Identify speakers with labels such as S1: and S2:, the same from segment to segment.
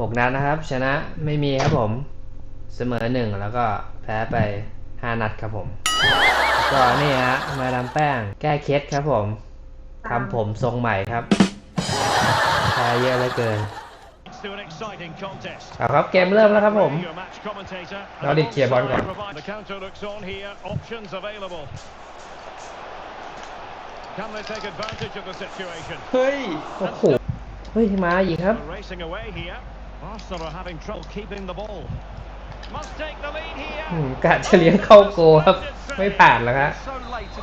S1: หกนัดนะครับชนะไม่มีครับผมเสมอหนึ่งแล้วก็แพ้ไปห้านัดครับผมก็นี่ฮะมาดามแป้งแก้เคสครับผมทำผมทรงใหม่ครับแพ้เยอะเหลือเกินเอาครับเกมเริ่มแล้วครับผมเราดิดเคลียร์บอลก่อนเฮ้ยโอ้โหเฮ้ยมาอีกครับกาจะเลี้ยงเข้า โกครับ ไม่ผ่านแล้วครับ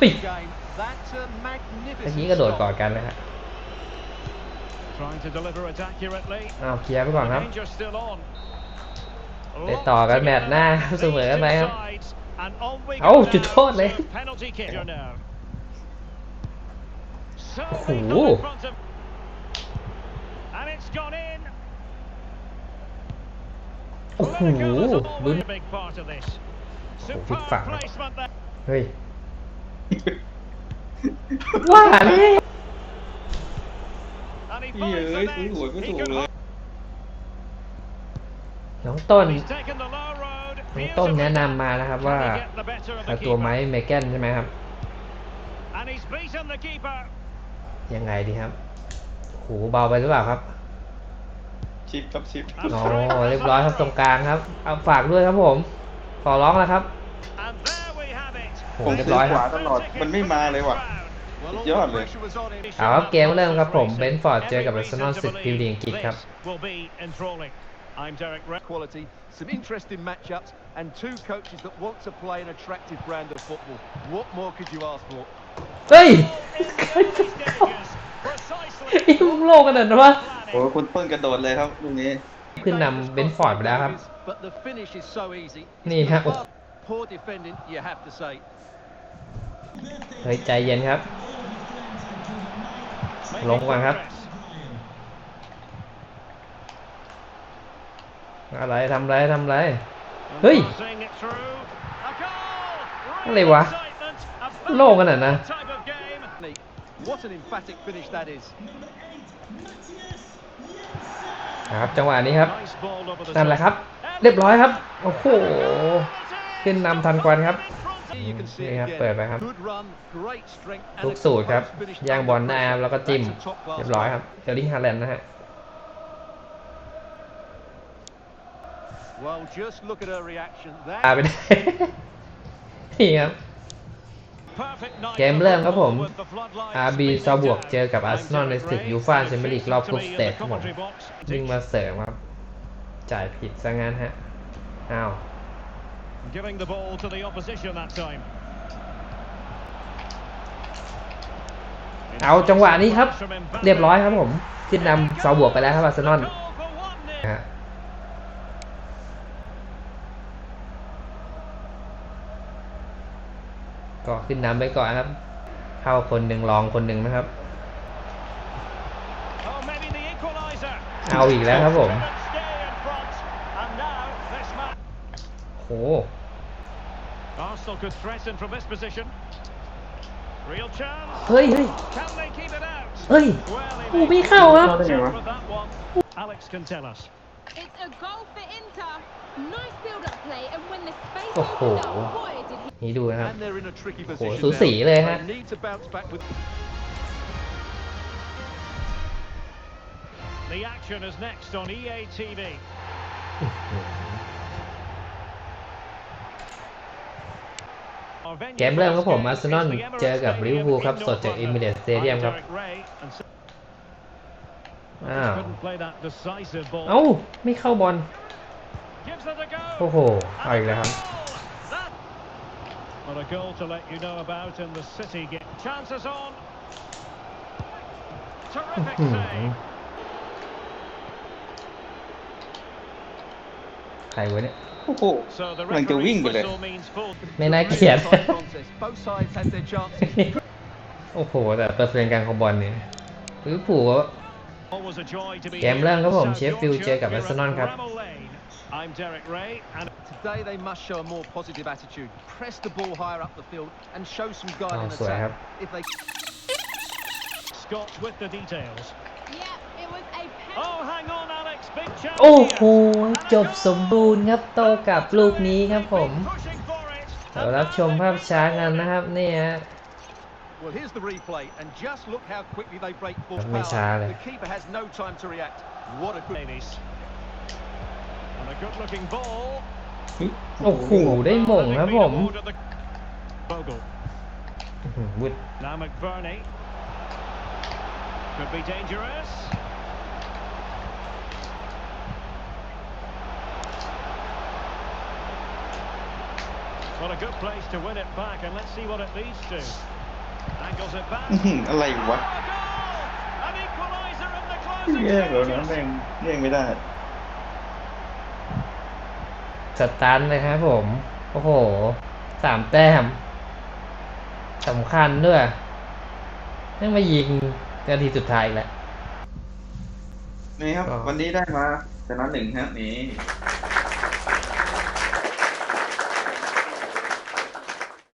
S1: ปิดเมน่กี้กระโดดก่อนกันนะฮะอาเคลียร์ไป ก่อน ครับไปต่อ กัน แมตช์ หน้าเสมอกันไมครับเอ้าจุดโทษ เลย โอ้โห and it's gone in. โอ้โห Leno was ลุ้น always a big part of this. Superb phản. placement there. เฮ้ยว่าเลย
S2: And he เหี้ย finds เอ้ the ยซื้อ net. หวยไม่ He ถูก could เลย
S1: น้องต้น He's taken the low road. น้องต้น Beautiful. แนะนำมานะครับ Can ว่า he get the better of เอ่ the อตัว keeper? ไม้เมแกนใช่ไหมครับ And he's beaten the keeper. ยังไงดีครับโหเบาไปหรือเปล่าครับ ชิบครับชิบอ๋อเรียบร้อยครับตรงกลางครับเอาฝากด้วยครับผมขอร้องแล้วครับผมเรียบร้อยครั
S2: บตลอด มันไม่มาเลยว่ะ ยอดเลย
S1: เอาครับเกมเริ่มครับผมเบนฟอร์ดเจอกับอารสเซนอลสิบพิวเลียงกิจครับเฮ้ยไอ้ลูกโลกกันเดินว่า
S2: โอ้โคุณเพิ่งกระโดดเลยครับลูกนี้
S1: ขึ้นนำเบนฟอร์ดไปแล้วครับ นี่ฮะโอ้เฮ้ยใจเย็นครับ ลงก่อนครับอะไรทำไรทำไร เฮ้ย อะไรวะ โลกกันเดนะ What an emphatic finish that is. ครับจังหวะนี้ครับนั่นแหละครับเรียบร้อยครับโอ้โหขึ้นนำทันควันครับนี่ครับเปิดไปครับลุกสูดครับยางบอลได้คแล้วก็จิ้มเรียบร้อยครับเจอร์รี่ฮาร์แลนด์นะฮะอ่าไปได้นี่ครับเกมเริ่มครับผม RB ซาบวกเจอกับอาร์เซนอลในศึกยูฟ่าแชมเปี้ยนลีก รอบกรุ๊ปสเตจครับผมยิงมาเสริมครับ จ่ายผิดซะงั้นฮะอ้าวเอาจังหวะนี้ครับ เรียบร้อยครับผมที่นำซาบวกไปแล้วครับอาร์เซนอลฮะก็ขึ้นนำไปก่อนครับ เข้าคนหนึ่งลองคนหนึ่งนะครับ เอาอีกแล้วครับผมโอ้เฮ้ยเฮ้ยเฮ้ยกูไม่เข้าครับโอ้โหนี่ดูนะครับ โห สูสีเลยฮะเกมเริ่มครับผมอาร์เซนอลเจอกับลิเวอร์พูลครับ สดจากอิมิเลสเตเดียมครับ อ้าวเอ้าไม่เข้าบอล โอ้โหอาอีกแล้วครับ Well, a goal to let you know about, a n the City g e chances on. Terrific save. ใครวะเนี่ย
S2: มันจะวิ่งไปเลย
S1: ไม่น่าเขียนโอ้โหแต่เปอร์เซ็นต์การคองบอลนี่ยหรือผัวแกมเรื่องครับผมเชฟฟิลเจอกับแมสซนอลครับ I'm Derek Ray, and today they must show a more positive attitude. Press the ball higher up the field and show some guile in attack. Have... If they Scott with the details. Yeah, it was a penalty. Oh, hang on, Alex. Big chance. โอ้โหจบสมบูรณ์ครับโตกับลูกนี้ครับผมเดี๋ยวรับชมภาพช้ากันนะครับนี่ฮะ Well, here's the replay, and just look how quickly they break ball The keeper has no time to react. What a good... โอ้โหได้มงครับผมวุด Now McBurney. Could be dangerous.
S2: What a good place to win it back, and let's see what it leads to. Angles it back. like what? Oh, An equaliser in the closing. Yeah, bro, แม่งเล่นไม่ได้
S1: สตันเลยครับผม โอ้โห สามแต้มสำคัญด้วยต้องมายิงนาทีสุดท้ายแล้ว
S2: นี่ครับ วันนี้ได้มาชนะหนึ่งครับนี่